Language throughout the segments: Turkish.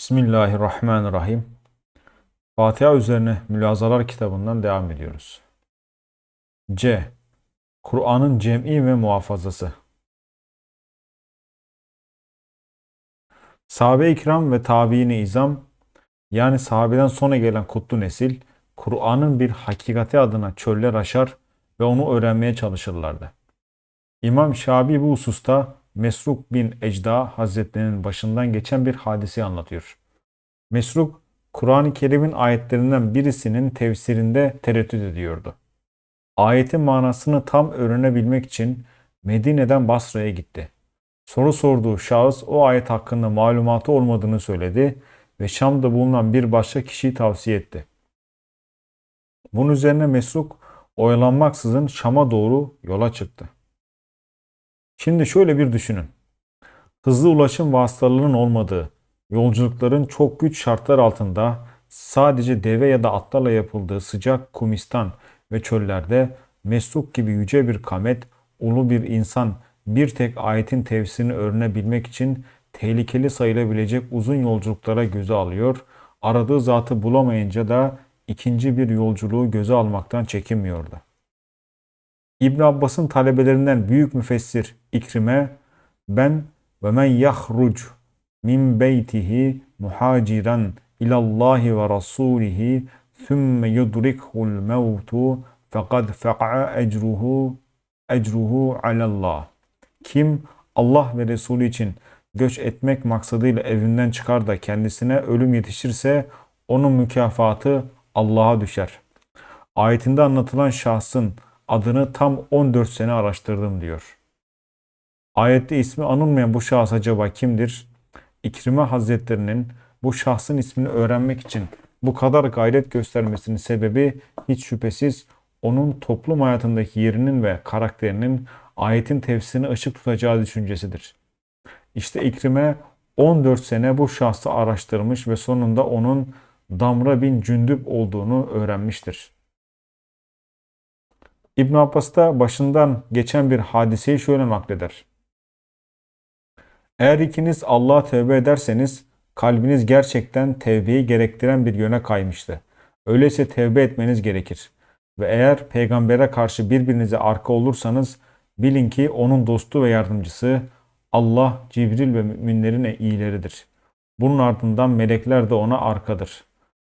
Bismillahirrahmanirrahim. Fatiha üzerine mülazalar kitabından devam ediyoruz. C. Kur'an'ın cem'i ve muhafazası. Sahabe-i kiram ve tabiini izam yani sahabeden sonra gelen kutlu nesil Kur'an'ın bir hakikati adına çöller aşar ve onu öğrenmeye çalışırlardı. İmam Şabi bu hususta Mesruk bin Ecda Hazretlerinin başından geçen bir hadisi anlatıyor. Mesruk, Kur'an-ı Kerim'in ayetlerinden birisinin tefsirinde tereddüt ediyordu. Ayetin manasını tam öğrenebilmek için Medine'den Basra'ya gitti. Soru sorduğu şahıs o ayet hakkında malumatı olmadığını söyledi ve Şam'da bulunan bir başka kişiyi tavsiye etti. Bunun üzerine Mesruk oyalanmaksızın Şam'a doğru yola çıktı. Şimdi şöyle bir düşünün. Hızlı ulaşım vasıtalarının olmadığı, yolculukların çok güç şartlar altında sadece deve ya da atlarla yapıldığı sıcak kumistan ve çöllerde Mesruk gibi yüce bir kamet, ulu bir insan bir tek ayetin tefsirini öğrenebilmek için tehlikeli sayılabilecek uzun yolculuklara göze alıyor, aradığı zatı bulamayınca da ikinci bir yolculuğu göze almaktan çekinmiyordu. İbn Abbas'ın talebelerinden büyük müfessir İkrime ben ve men yahruc min beytihi muhaciran ilallahi ve rasulihi thumme yudrikhu'l mevtu fekad feqa ecruhu ecruhu alallah. Kim Allah ve Resulü için göç etmek maksadıyla evinden çıkar da kendisine ölüm yetişirse onun mükafatı Allah'a düşer. Ayetinde anlatılan şahsın adını tam 14 sene araştırdım diyor. Ayette ismi anılmayan bu şahıs acaba kimdir? İkrime Hazretlerinin bu şahsın ismini öğrenmek için bu kadar gayret göstermesinin sebebi hiç şüphesiz onun toplum hayatındaki yerinin ve karakterinin ayetin tefsirine ışık tutacağı düşüncesidir. İşte İkrime 14 sene bu şahsı araştırmış ve sonunda onun Damra bin Cündüp olduğunu öğrenmiştir. İbn Abbas da başından geçen bir hadiseyi şöyle nakleder. Eğer ikiniz Allah'a tövbe ederseniz kalbiniz gerçekten tevbeyi gerektiren bir yöne kaymıştı. Öyleyse tevbe etmeniz gerekir. Ve eğer peygambere karşı birbirinize arka olursanız bilin ki onun dostu ve yardımcısı Allah, Cibril ve müminlerin iyileridir. Bunun ardından melekler de ona arkadır.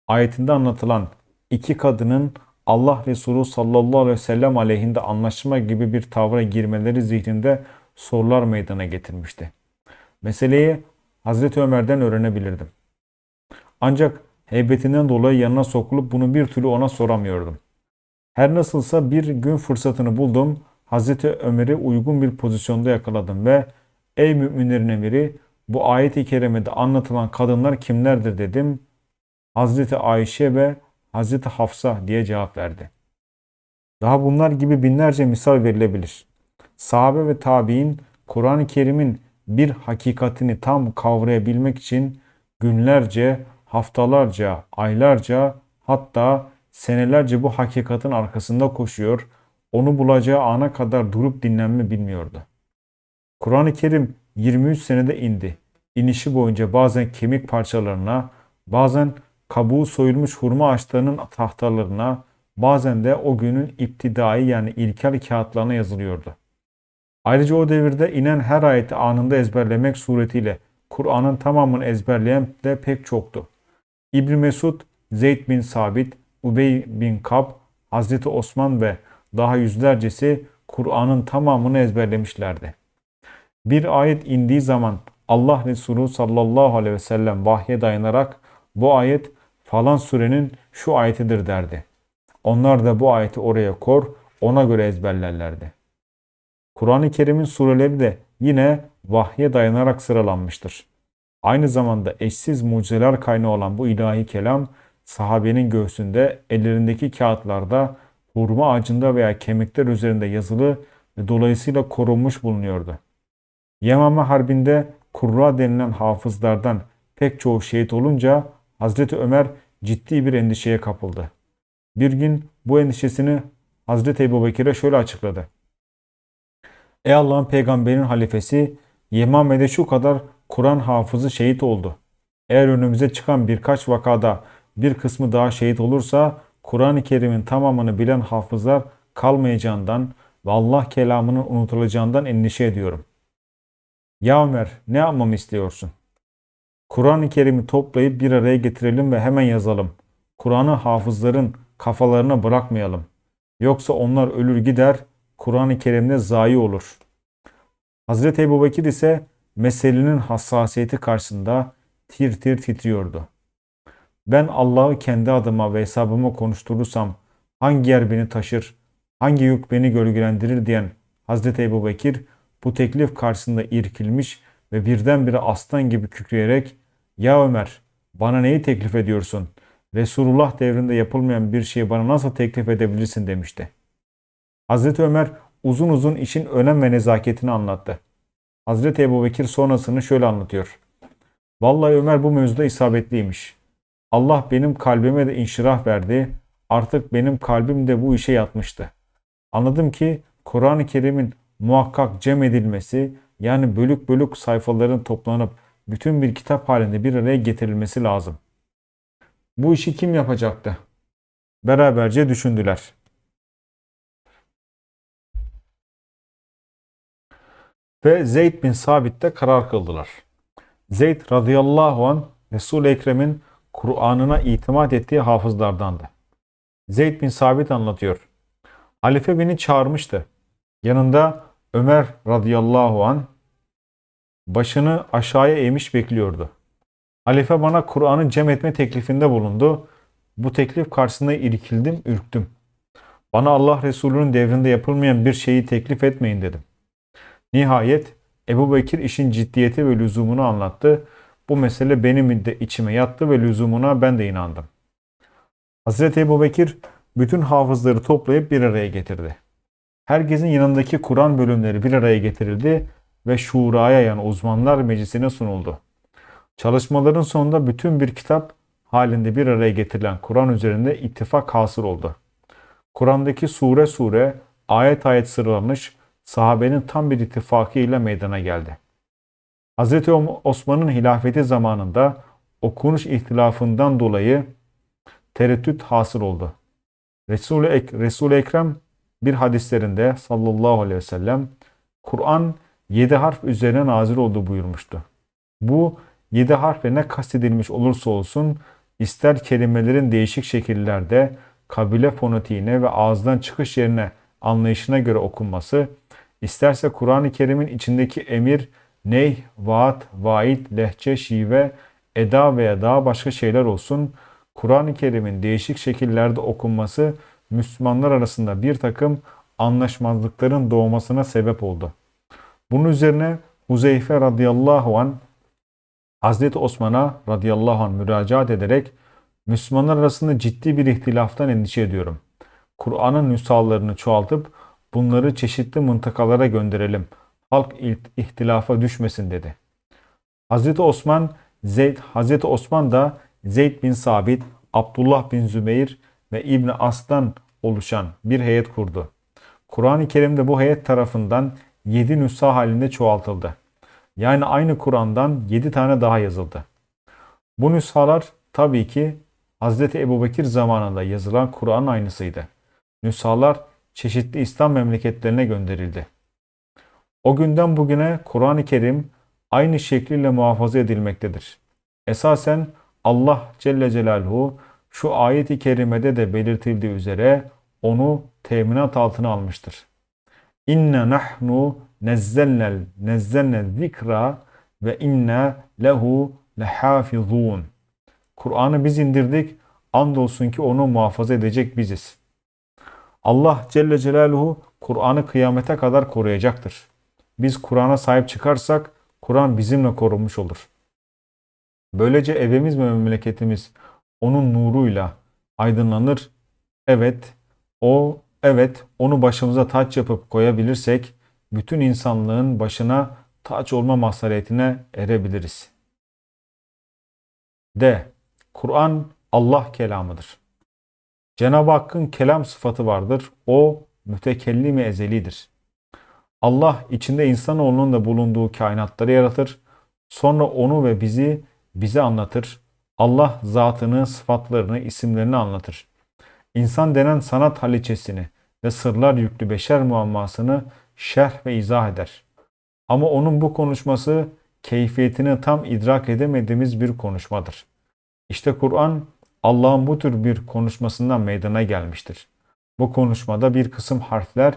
Ayetinde anlatılan iki kadının Allah Resulü sallallahu aleyhi ve sellem aleyhinde anlaşma gibi bir tavra girmeleri zihninde sorular meydana getirmişti. Meseleyi Hazreti Ömer'den öğrenebilirdim. Ancak heybetinden dolayı yanına sokulup bunu bir türlü ona soramıyordum. Her nasılsa bir gün fırsatını buldum. Hazreti Ömer'i uygun bir pozisyonda yakaladım ve ey müminlerin emiri bu ayet-i kerimede anlatılan kadınlar kimlerdir dedim. Hazreti Ayşe ve Hazreti Hafsa diye cevap verdi. Daha bunlar gibi binlerce misal verilebilir. Sahabe ve tabi'in Kur'an-ı Kerim'in bir hakikatini tam kavrayabilmek için günlerce, haftalarca, aylarca hatta senelerce bu hakikatin arkasında koşuyor, onu bulacağı ana kadar durup dinlenme bilmiyordu. Kur'an-ı Kerim 23 senede indi. İnişi boyunca bazen kemik parçalarına, bazen kabuğu soyulmuş hurma ağaçlarının tahtalarına, bazen de o günün iptidai yani ilkel kağıtlarına yazılıyordu. Ayrıca o devirde inen her ayeti anında ezberlemek suretiyle Kur'an'ın tamamını ezberleyen de pek çoktu. İbn Mesud, Zeyd bin Sabit, Ubey bin Kab, Hazreti Osman ve daha yüzlercesi Kur'an'ın tamamını ezberlemişlerdi. Bir ayet indiği zaman Allah Resulü sallallahu aleyhi ve sellem vahye dayanarak bu ayet falan surenin şu ayetidir derdi. Onlar da bu ayeti oraya kor, ona göre ezberlerlerdi. Kur'an-ı Kerim'in sureleri de yine vahye dayanarak sıralanmıştır. Aynı zamanda eşsiz mucizeler kaynağı olan bu ilahi kelam sahabenin göğsünde ellerindeki kağıtlarda hurma ağacında veya kemikler üzerinde yazılı ve dolayısıyla korunmuş bulunuyordu. Yemame Harbi'nde kurra denilen hafızlardan pek çoğu şehit olunca Hazreti Ömer ciddi bir endişeye kapıldı. Bir gün bu endişesini Hazreti Ebu Bekir'e şöyle açıkladı. Ey Allah'ın peygamberinin halifesi Yemame'de şu kadar Kur'an hafızı şehit oldu. Eğer önümüze çıkan birkaç vakada bir kısmı daha şehit olursa Kur'an-ı Kerim'in tamamını bilen hafızlar kalmayacağından ve Allah kelamının unutulacağından endişe ediyorum. Ya Ömer ne yapmamı istiyorsun? Kur'an-ı Kerim'i toplayıp bir araya getirelim ve hemen yazalım. Kur'an'ı hafızların kafalarına bırakmayalım. Yoksa onlar ölür gider, Kur'an-ı Kerim'de zayi olur. Hazreti Ebu Bekir ise meselenin hassasiyeti karşısında tir tir titriyordu. Ben Allah'ı kendi adıma ve hesabıma konuşturursam hangi yer beni taşır, hangi yük beni gölgelendirir diyen Hazreti Ebu Bekir bu teklif karşısında irkilmiş ve birdenbire aslan gibi kükreyerek ''Ya Ömer bana neyi teklif ediyorsun? Resulullah devrinde yapılmayan bir şeyi bana nasıl teklif edebilirsin?'' demişti. Hazreti Ömer uzun uzun işin önem ve nezaketini anlattı. Hazreti Ebu Bekir sonrasını şöyle anlatıyor. Vallahi Ömer bu mevzuda isabetliymiş. Allah benim kalbime de inşirah verdi. Artık benim kalbim de bu işe yatmıştı. Anladım ki Kur'an-ı Kerim'in muhakkak cem edilmesi yani bölük bölük sayfaların toplanıp bütün bir kitap halinde bir araya getirilmesi lazım. Bu işi kim yapacaktı? Beraberce düşündüler. Ve Zeyd bin Sabit'te karar kıldılar. Zeyd radıyallahu an Resul-i Ekrem'in Kur'an'ına itimat ettiği hafızlardandı. Zeyd bin Sabit anlatıyor. Halife beni çağırmıştı. Yanında Ömer radıyallahu an başını aşağıya eğmiş bekliyordu. Halife bana Kur'an'ı cem etme teklifinde bulundu. Bu teklif karşısında irkildim, ürktüm. Bana Allah Resulü'nün devrinde yapılmayan bir şeyi teklif etmeyin dedim. Nihayet Ebu Bekir işin ciddiyeti ve lüzumunu anlattı. Bu mesele benim de içime yattı ve lüzumuna ben de inandım. Hazreti Ebu Bekir bütün hafızları toplayıp bir araya getirdi. Herkesin yanındaki Kur'an bölümleri bir araya getirildi ve şuraya yani uzmanlar meclisine sunuldu. Çalışmaların sonunda bütün bir kitap halinde bir araya getirilen Kur'an üzerinde ittifak hasıl oldu. Kur'an'daki sure sure, ayet ayet sıralanmış, sahabenin tam bir ittifakı ile meydana geldi. Hz. Osman'ın hilafeti zamanında okunuş ihtilafından dolayı tereddüt hasıl oldu. Resul-i Ek Resul Ekrem bir hadislerinde sallallahu aleyhi ve sellem Kur'an yedi harf üzerine nazil oldu buyurmuştu. Bu yedi harfle ne kastedilmiş olursa olsun ister kelimelerin değişik şekillerde kabile fonetiğine ve ağızdan çıkış yerine anlayışına göre okunması, isterse Kur'an-ı Kerim'in içindeki emir, ney, vaat, vaid, lehçe, şive, eda veya daha başka şeyler olsun, Kur'an-ı Kerim'in değişik şekillerde okunması Müslümanlar arasında bir takım anlaşmazlıkların doğmasına sebep oldu. Bunun üzerine Huzeyfe radıyallahu an Hazreti Osman'a radıyallahu an müracaat ederek Müslümanlar arasında ciddi bir ihtilaftan endişe ediyorum. Kur'an'ın nüshallarını çoğaltıp bunları çeşitli mıntıkalara gönderelim. Halk ihtilafa düşmesin dedi. Hazreti Osman Zeyd Hazreti Osman da Zeyd bin Sabit, Abdullah bin Zübeyir ve İbn As'tan oluşan bir heyet kurdu. Kur'an-ı Kerim'de bu heyet tarafından 7 nüsha halinde çoğaltıldı. Yani aynı Kur'an'dan 7 tane daha yazıldı. Bu nüshalar tabii ki Hz. Ebu Bekir zamanında yazılan Kur'an aynısıydı. Nüshalar çeşitli İslam memleketlerine gönderildi. O günden bugüne Kur'an-ı Kerim aynı şekliyle muhafaza edilmektedir. Esasen Allah Celle Celaluhu şu ayeti kerimede de belirtildiği üzere onu teminat altına almıştır. İnne nahnu nezzelnel nezzelne zikra ve inne lehu lehafizun. Kur'an'ı biz indirdik. Andolsun ki onu muhafaza edecek biziz. Allah Celle Celaluhu Kur'an'ı kıyamete kadar koruyacaktır. Biz Kur'an'a sahip çıkarsak Kur'an bizimle korunmuş olur. Böylece evimiz ve memleketimiz onun nuruyla aydınlanır. Evet, o evet onu başımıza taç yapıp koyabilirsek bütün insanlığın başına taç olma mazhariyetine erebiliriz. D. Kur'an Allah kelamıdır. Cenab-ı Hakk'ın kelam sıfatı vardır. O mütekellimi ezelidir. Allah içinde insanoğlunun da bulunduğu kainatları yaratır. Sonra onu ve bizi bize anlatır. Allah zatını, sıfatlarını, isimlerini anlatır. İnsan denen sanat haliçesini ve sırlar yüklü beşer muammasını şerh ve izah eder. Ama onun bu konuşması keyfiyetini tam idrak edemediğimiz bir konuşmadır. İşte Kur'an Allah'ın bu tür bir konuşmasından meydana gelmiştir. Bu konuşmada bir kısım harfler,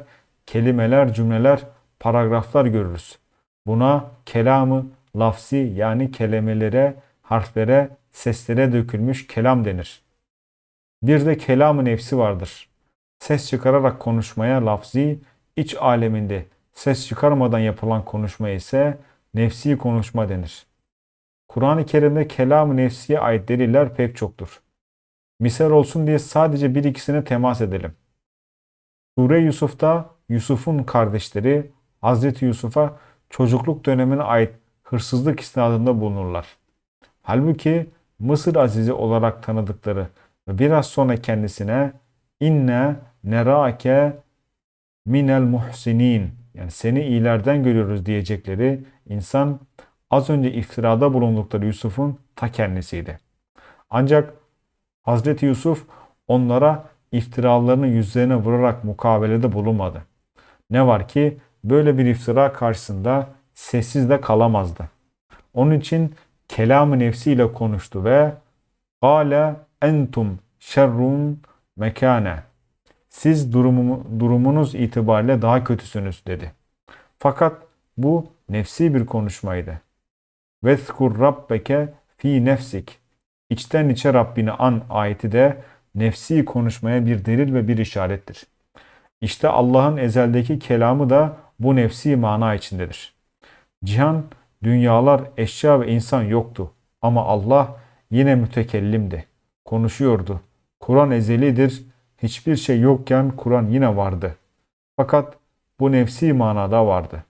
kelimeler, cümleler, paragraflar görürüz. Buna kelamı lafzi yani kelimelere, harflere, seslere dökülmüş kelam denir. Bir de kelamı nefsi vardır. Ses çıkararak konuşmaya lafzi, iç aleminde ses çıkarmadan yapılan konuşma ise nefsi konuşma denir. Kur'an-ı Kerim'de kelam-ı nefsiye ait deliller pek çoktur. Misal olsun diye sadece bir ikisine temas edelim. Sure Yusuf'ta Yusuf'un kardeşleri Hazreti Yusuf'a çocukluk dönemine ait hırsızlık isnadında bulunurlar. Halbuki Mısır Azizi olarak tanıdıkları ve biraz sonra kendisine inne nerake minel muhsinin yani seni iyilerden görüyoruz diyecekleri insan az önce iftirada bulundukları Yusuf'un ta kendisiydi. Ancak Hazreti Yusuf onlara iftiralarını yüzlerine vurarak mukabelede bulunmadı. Ne var ki böyle bir iftira karşısında sessiz de kalamazdı. Onun için kelamı nefsiyle konuştu ve Kale entum şerrun mekane. Siz durumu, durumunuz itibariyle daha kötüsünüz dedi. Fakat bu nefsi bir konuşmaydı. Vezkur rabbeke fi nefsik. İçten içe Rabbini an ayeti de nefsi konuşmaya bir delil ve bir işarettir. İşte Allah'ın ezeldeki kelamı da bu nefsi mana içindedir. Cihan, dünyalar, eşya ve insan yoktu. Ama Allah yine mütekellimdi. Konuşuyordu. Kur'an ezelidir. Hiçbir şey yokken Kur'an yine vardı. Fakat bu nefsi manada vardı.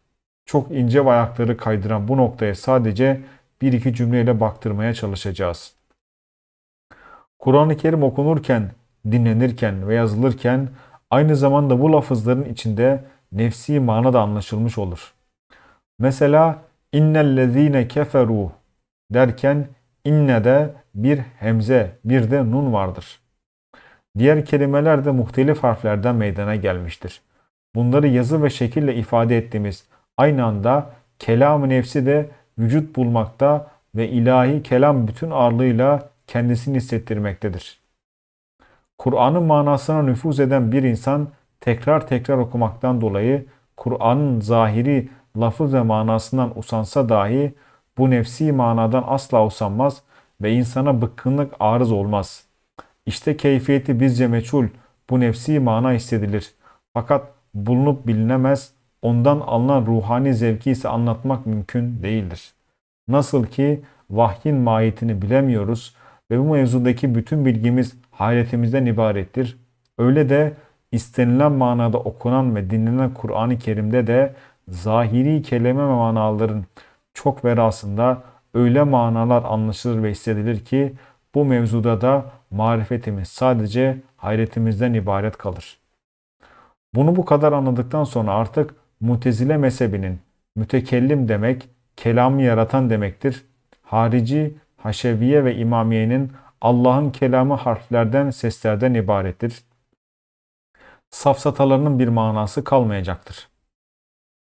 Çok ince ayakları kaydıran bu noktaya sadece bir iki cümleyle baktırmaya çalışacağız. Kur'an-ı Kerim okunurken, dinlenirken ve yazılırken aynı zamanda bu lafızların içinde nefsi mana da anlaşılmış olur. Mesela innellezine keferu derken inne de bir hemze bir de nun vardır. Diğer kelimeler de muhtelif harflerden meydana gelmiştir. Bunları yazı ve şekille ifade ettiğimiz aynı anda kelam-ı nefsi de vücut bulmakta ve ilahi kelam bütün ağırlığıyla kendisini hissettirmektedir. Kur'an'ın manasına nüfuz eden bir insan tekrar tekrar okumaktan dolayı Kur'an'ın zahiri lafız ve manasından usansa dahi bu nefsi manadan asla usanmaz ve insana bıkkınlık arız olmaz. İşte keyfiyeti bizce meçhul, bu nefsi mana hissedilir. Fakat bulunup bilinemez, ondan alınan ruhani zevki ise anlatmak mümkün değildir. Nasıl ki vahyin mahiyetini bilemiyoruz ve bu mevzudaki bütün bilgimiz hayretimizden ibarettir. Öyle de istenilen manada okunan ve dinlenen Kur'an-ı Kerim'de de zahiri kelime ve manaların çok verasında öyle manalar anlaşılır ve hissedilir ki bu mevzuda da marifetimiz sadece hayretimizden ibaret kalır. Bunu bu kadar anladıktan sonra artık mutezile mezhebinin mütekellim demek, kelamı yaratan demektir. Harici, haşeviye ve imamiyenin Allah'ın kelamı harflerden, seslerden ibarettir. Safsatalarının bir manası kalmayacaktır.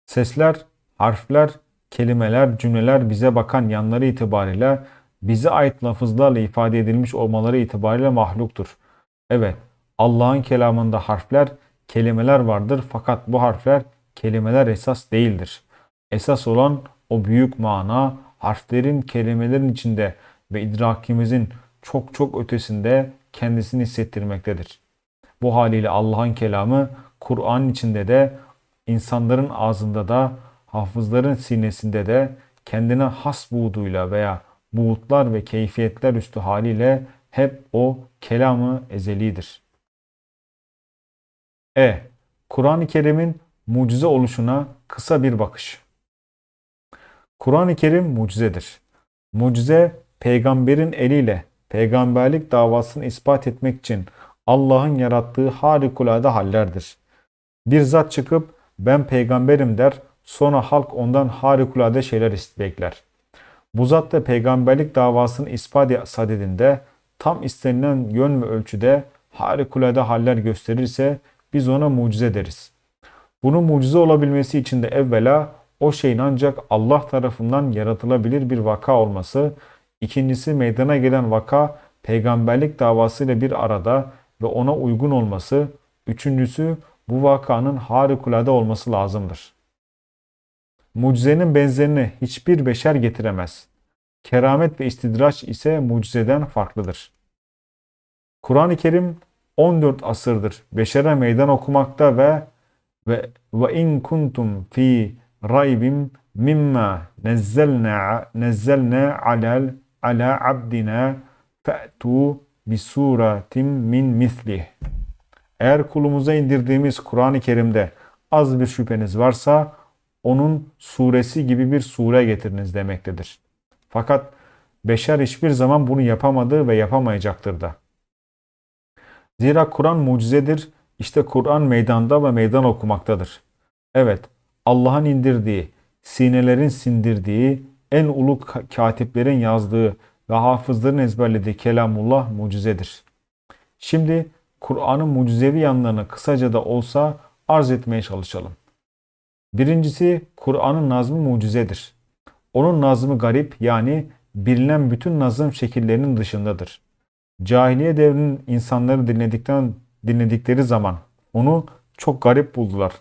Sesler, harfler, kelimeler, cümleler bize bakan yanları itibariyle bize ait lafızlarla ifade edilmiş olmaları itibariyle mahluktur. Evet, Allah'ın kelamında harfler, kelimeler vardır fakat bu harfler kelimeler esas değildir. Esas olan o büyük mana harflerin kelimelerin içinde ve idrakimizin çok çok ötesinde kendisini hissettirmektedir. Bu haliyle Allah'ın kelamı Kur'an içinde de insanların ağzında da hafızların sinesinde de kendine has buğduyla veya buğutlar ve keyfiyetler üstü haliyle hep o kelamı ezelidir. E. Kur'an-ı Kerim'in mucize oluşuna kısa bir bakış. Kur'an-ı Kerim mucizedir. Mucize peygamberin eliyle peygamberlik davasını ispat etmek için Allah'ın yarattığı harikulade hallerdir. Bir zat çıkıp ben peygamberim der sonra halk ondan harikulade şeyler bekler. Bu zat da peygamberlik davasını ispat sadedinde tam istenilen yön ve ölçüde harikulade haller gösterirse biz ona mucize deriz. Bunun mucize olabilmesi için de evvela o şeyin ancak Allah tarafından yaratılabilir bir vaka olması, ikincisi meydana gelen vaka peygamberlik davasıyla bir arada ve ona uygun olması, üçüncüsü bu vakanın harikulade olması lazımdır. Mucizenin benzerini hiçbir beşer getiremez. Keramet ve istidraç ise mucizeden farklıdır. Kur'an-ı Kerim 14 asırdır beşere meydan okumakta ve ve ve in kuntum fi raybim mimma nezzelna nezzelna alal ala abdina fe'tu bi suratin min mislih. Eğer kulumuza indirdiğimiz Kur'an-ı Kerim'de az bir şüpheniz varsa onun suresi gibi bir sure getiriniz demektedir. Fakat beşer hiçbir zaman bunu yapamadı ve yapamayacaktır da. Zira Kur'an mucizedir. İşte Kur'an meydanda ve meydan okumaktadır. Evet, Allah'ın indirdiği, sinelerin sindirdiği, en ulu katiplerin yazdığı ve hafızların ezberlediği kelamullah mucizedir. Şimdi Kur'an'ın mucizevi yanlarını kısaca da olsa arz etmeye çalışalım. Birincisi Kur'an'ın nazmı mucizedir. Onun nazmı garip yani bilinen bütün nazım şekillerinin dışındadır. Cahiliye devrinin insanları dinledikten dinledikleri zaman onu çok garip buldular.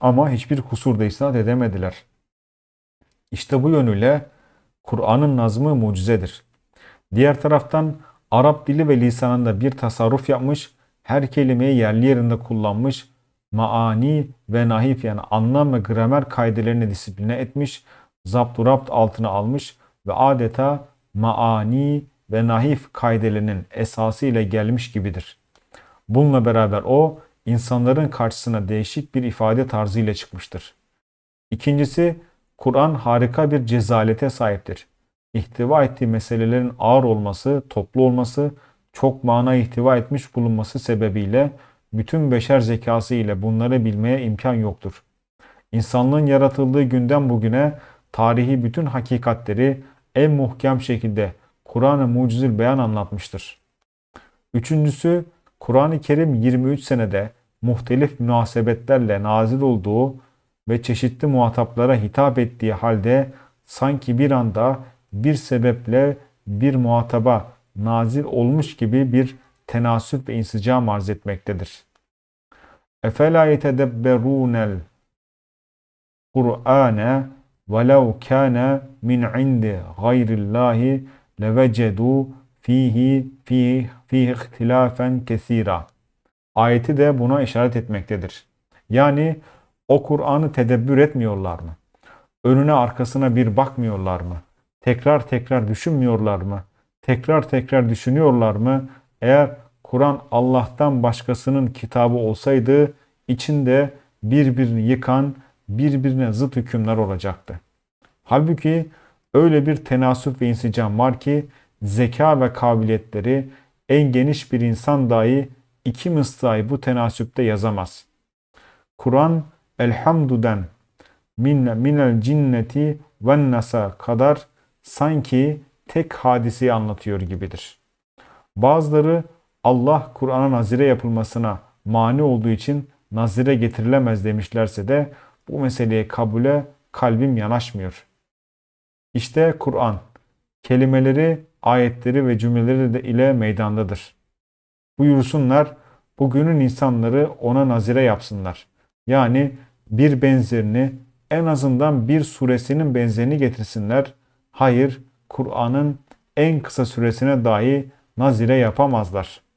Ama hiçbir kusur da isnat edemediler. İşte bu yönüyle Kur'an'ın nazmı mucizedir. Diğer taraftan Arap dili ve lisanında bir tasarruf yapmış, her kelimeyi yerli yerinde kullanmış, maani ve nahif yani anlam ve gramer kaidelerini disipline etmiş, zapturapt altına almış ve adeta maani ve nahif kaidelerinin esası ile gelmiş gibidir. Bununla beraber o insanların karşısına değişik bir ifade tarzı ile çıkmıştır. İkincisi Kur'an harika bir cezalete sahiptir. İhtiva ettiği meselelerin ağır olması, toplu olması, çok mana ihtiva etmiş bulunması sebebiyle bütün beşer zekası ile bunları bilmeye imkan yoktur. İnsanlığın yaratıldığı günden bugüne tarihi bütün hakikatleri en muhkem şekilde Kur'an-ı Mucizül Beyan anlatmıştır. Üçüncüsü, Kur'an-ı Kerim 23 senede muhtelif münasebetlerle nazil olduğu ve çeşitli muhataplara hitap ettiği halde sanki bir anda bir sebeple bir muhataba nazil olmuş gibi bir tenasüp ve insicam arz etmektedir. Efela yetedebberunel Kur'ane velev kâne min indi gayrillahi levecedu fihi fihi fihi ihtilafen kesira. Ayeti de buna işaret etmektedir. Yani o Kur'an'ı tedebbür etmiyorlar mı? Önüne arkasına bir bakmıyorlar mı? Tekrar tekrar düşünmüyorlar mı? Tekrar tekrar düşünüyorlar mı? Eğer Kur'an Allah'tan başkasının kitabı olsaydı içinde birbirini yıkan, birbirine zıt hükümler olacaktı. Halbuki öyle bir tenasüp ve insicam var ki zeka ve kabiliyetleri en geniş bir insan dahi iki mısrayı bu tenasüpte yazamaz. Kur'an elhamdüden min, minel cinneti ve nasa kadar sanki tek hadiseyi anlatıyor gibidir. Bazıları Allah Kur'an'a nazire yapılmasına mani olduğu için nazire getirilemez demişlerse de bu meseleye kabule kalbim yanaşmıyor. İşte Kur'an kelimeleri, ayetleri ve cümleleri de ile meydandadır. Buyursunlar bugünün insanları ona nazire yapsınlar. Yani bir benzerini en azından bir suresinin benzerini getirsinler. Hayır, Kur'an'ın en kısa süresine dahi nazire yapamazlar.''